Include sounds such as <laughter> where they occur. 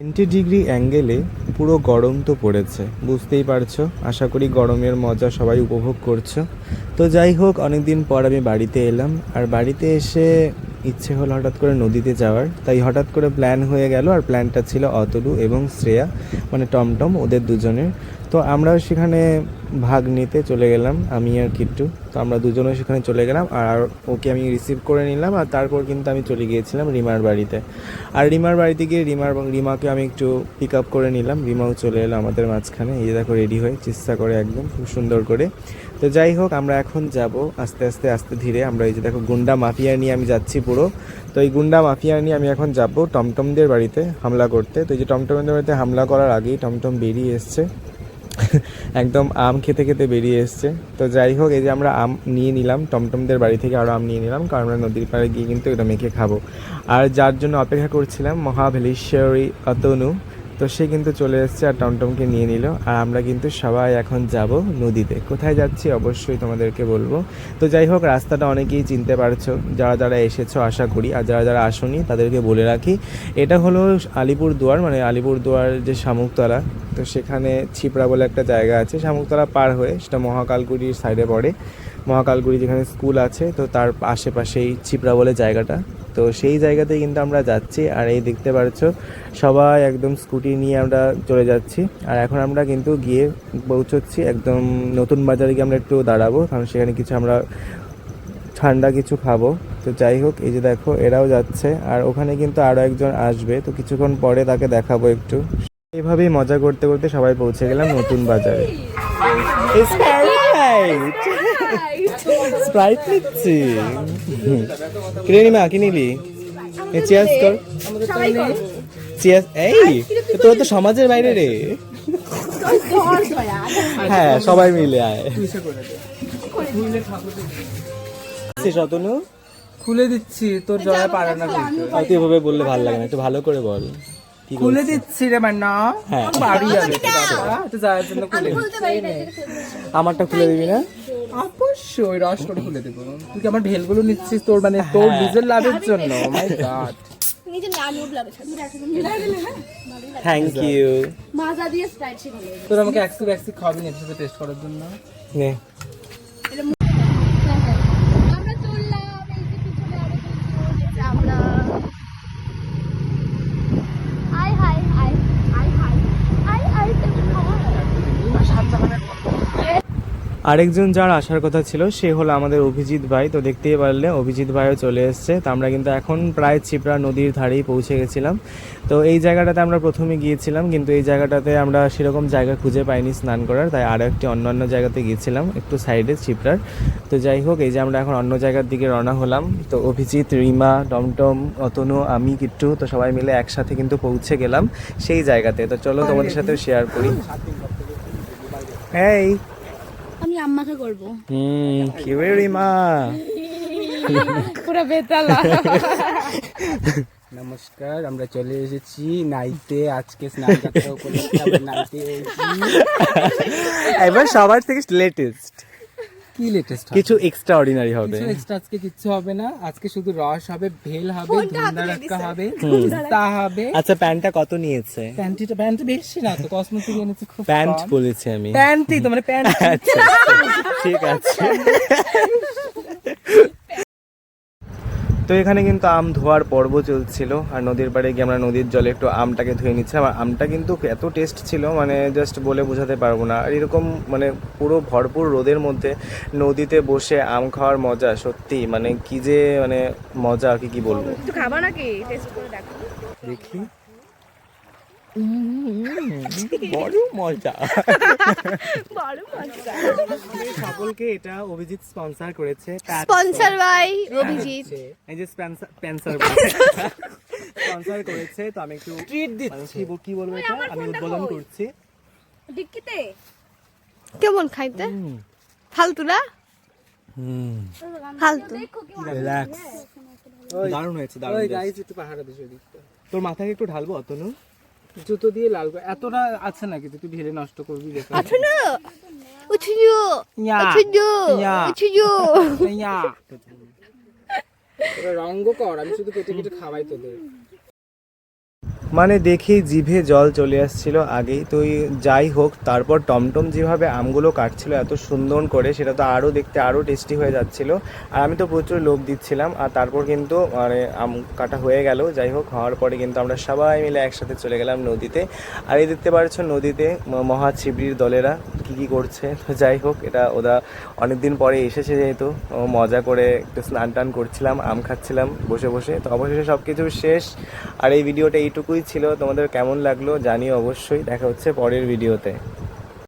Twenty degree অ্যাঙ্গেলে পুরো গরম তো পড়েছে, বুঝতেই পারছ? আশা করি গরমের মজা সবাই উপভোগ করছ। তো যাই হোক অনেক দিন পর আমি বাড়িতে এলাম, আর বাড়িতে এসে ইচ্ছে হলো হঠাৎ করে নদীতে যাওয়ার। তাই হঠাৎ করে প্ল্যান হয়ে গেল, আর প্ল্যানটা ছিল অতলু এবং শ্রেয়া মানে টমটম, ওদের দুজনের। তো আমরা সেখানে ভাগ নিতে চলে গেলাম, আমি আর কিট্টু। তো আমরা দুজনে সেখানে চলে গেলাম, আর ওকে আমি রিসিভ করে নিলাম, আর তারপর কিন্তু আমি চলে গিয়েছিলাম রিমার বাড়িতে। আর রিমার বাড়িতে গিয়ে রিমার রিমাকে আমি একটু পিক আপ করে নিলাম, রিমাও চলে এলো আমাদের মাঝখানে। এই দেখো রেডি হয়ে চিস্তা করে একদম খুব সুন্দর করে। তো যাই হোক, আমরা এখন যাব আস্তে আস্তে আস্তে ধীরে। আমরা এই যে দেখো, গুন্ডা মাফিয়া নিয়ে আমি যাচ্ছি পুরো। তো এই গুন্ডা মাফিয়া নিয়ে আমি এখন যাব টমটমদের বাড়িতে হামলা করতে। তো এই যে টমটমদের বাড়িতে হামলা করার আগেই টমটম বেরিয়ে এসছে। একদম আম খেতে খেতে বেরিয়ে এসছে। তো যাই হোক, এই যে আমরা আম নিয়ে নিলাম, টমটমদের বাড়ি থেকে আরও আম নিয়ে নিলাম, কারণ আমরা নদীর পাড়ে গিয়ে কিন্তু এটা মেখে খাব। আর যার জন্য অপেক্ষা করছিলাম মহাভেলেশ্বরী অতনু। তো সে কিন্তু চলে এসেছে আর টমটমকে নিয়ে নিল। আর আমরা কিন্তু সবাই এখন যাব নদীতে। কোথায় যাচ্ছি অবশ্যই তোমাদেরকে বলব। তো যাই হোক, রাস্তাটা অনেকেই চিনতে পারছ। যারা যারা এসেছ, আশা করি। আর যারা যারা আসনি, তাদেরকে বলে রাখি, এটা হলো আলিপুর দুয়ার মানে আলিপুর দুয়ার যে শামুকতলা। তো সেখানে ছিপড়া বলে একটা জায়গা আছে, শামুকতলা পার হয়ে, সেটা মহাকালগুড়ির সাইডে পড়ে। মহাকালগুড়ি যেখানে স্কুল আছে, তো তার আশেপাশেই ছিপড়া বলে জায়গাটা। তো সেই জায়গাতেই কিন্তু আমরা যাচ্ছি, আর এই দেখতে পাচ্ছ সবাই একদম স্কুটি নিয়ে আমরা চলে যাচ্ছি। আর এখন আমরা কিন্তু গিয়ে পৌঁছচ্ছি, একদম নতুন বাজারে গিয়ে আমরা একটু দাঁড়াবো, কারণ সেখানে কিছু আমরা ঠান্ডা কিছু খাব। তো যাই হোক, এই যে দেখো, এরাও যাচ্ছে, আর ওখানে কিন্তু আরও একজন আসবে। তো কিছুক্ষণ পরে তাকে দেখাবো একটু। এইভাবেই মজা করতে করতে সবাই পৌঁছে গেলাম নতুন বাজারে। স্প্রাইট নিচ্ছি। কিনে নিমা কি নিবি চেয়ার্স কর। চেয়ার্স এই তোর তো সমাজের বাইরে রে। হ্যাঁ সবাই মিলে আয়। শতনু খুলে দিচ্ছি তোর জয়া পারে না হয়তো এভাবে বললে ভালো লাগে না একটু ভালো করে বল। খুলে দিচ্ছি রে মান্না। হ্যাঁ। বাড়ি যাবে। আমারটা খুলে দিবি না? অবশ্যই রস করে খুলে দেবো। তুই কি আমার ঢেলগুলো নিচ্ছিস তোর? মানে তোর হ্যাঁ। নিজের লাভের জন্য। মাই গড থ্যাংক ইউ মাজা দিয়ে স্প্রাইট শিখালো তোর আমাকে খাওয়াবি না সাথে টেস্ট করার জন্য। নে আমরা চললাম এই যে পিছনে আরও কিছু আমরা আই হাই আই আই হাই আই আই আরেকজন যার আসার কথা ছিল, সে হলো আমাদের অভিজিৎ ভাই। তো দেখতেই পারলে অভিজিৎ ভাইও চলে এসেছে। তো আমরা কিন্তু এখন প্রায় ছিপড়া নদীর ধারেই পৌঁছে গেছিলাম। তো এই জায়গাটাতে আমরা প্রথমে গিয়েছিলাম, কিন্তু এই জায়গাটাতে আমরা সেরকম জায়গা খুঁজে পাইনি স্নান করার। তাই আরও একটি অন্য অন্য জায়গাতে গিয়েছিলাম, একটু সাইডে ছিপড়ার তো যাই হোক, এই যে আমরা এখন অন্য জায়গার দিকে রওনা হলাম। তো অভিজিৎ, রিমা, টমটম, অতনু, আমি, কিট্টু, তো সবাই মিলে একসাথে কিন্তু পৌঁছে গেলাম সেই জায়গাতে। তো চলো তোমাদের সাথেও শেয়ার করি। এই আমি আম্মাকে করব। হুম কিউরে মা পুরো বেতালা। নমস্কার আমরা চলে এসেছি নাইতে আজকে স্নান যাত্রা উপলক্ষে আমরা নাইতে এসেছি। এবার সবার থেকে লেটেস্ট কি লেটেস্ট কিছু এক্সট্রা অর্ডিনারি হবে। কিছু এক্সট্রা আজকে কিছু হবে না আজকে শুধু রস হবে ভেল হবে ধুন্দা হবে তা হবে। আচ্ছা প্যান্টটা কত নিয়েছে? প্যান্টিটা প্যান্ট বেশি না তো কসমেটিক এনেছি খুব প্যান্ট বলেছি আমি। প্যান্টই তো মানে প্যান্ট আচ্ছা ঠিক আছে। <laughs> তো এখানে কিন্তু আম ধোয়ার পর্ব চলছিল আর নদীর পাড়ে গিয়ে আমরা নদীর জলে একটু আমটাকে ধুয়ে নিচ্ছিলাম। আর আমটা কিন্তু এত টেস্ট ছিল মানে জাস্ট বলে বোঝাতে পারব না। আর এরকম মানে পুরো ভরপুর রোদের মধ্যে নদীতে বসে আম খাওয়ার মজা সত্যি মানে কি যে মানে মজা কি কি বলব? একটু খাবা নাকি? টেস্ট করে দেখো। দেখি। বড় মজা। বড় মজা। সকলকে এটা অভিজিৎ স্পন্সর করেছে। Sponsor by Abhijit. এই যে স্পন্সর স্পন্সর স্পন্সর করেছে তো আমি একটু ট্রিট মানে দিচ্ছি কি বলব এটা? আমি উদ্বোধন করছি। ডিক্কিতে। কেমন খাইতে? ফালতু। না ফালতু রিল্যাক্স দারুণ হয়েছে দারুণ গাইস একটু পাহাড়া দিশে দিকটা তোর মাথাকে একটু ঢালবো অতনু? জুতো দিয়ে লাল করে এতটা আছে নাকি তুই ঢেলে নষ্ট করবি দেখো আছে না উঠিও। উঠিও। উঠুজু ইয়া। রঙ্গ কর আমি শুধু কেটে কেটে খাওয়াই তোদের মানে দেখেই জিভে জল চলে আসছিল আগেই। তো যাই হোক, তারপর টমটম যেভাবে আমগুলো কাটছিল, এত সুন্দর করে, সেটা তো আরও দেখতে আরও টেস্টি হয়ে যাচ্ছিল। আর আমি তো প্রচুর লোভ দিচ্ছিলাম, আর তারপর কিন্তু মানে আম কাটা হয়ে গেল। যাই হোক, হওয়ার পরে কিন্তু আমরা সবাই মিলে একসাথে চলে গেলাম নদীতে। আর এই দেখতে পাচ্ছ নদীতে মহা ছিবড়ির দলেরা কী কী করছে। তো যাই হোক, এটা ওরা অনেক দিন পরে এসেছে যেহেতু মজা করে একটু স্নান টান করছিলাম, আম খাচ্ছিলাম বসে বসে। তো অবশেষে সব কিছু শেষ। আর এই ভিডিওটা ছিল তোমাদের কেমন লাগল জানিও অবশ্যই। দেখা হচ্ছে পরের ভিডিওতে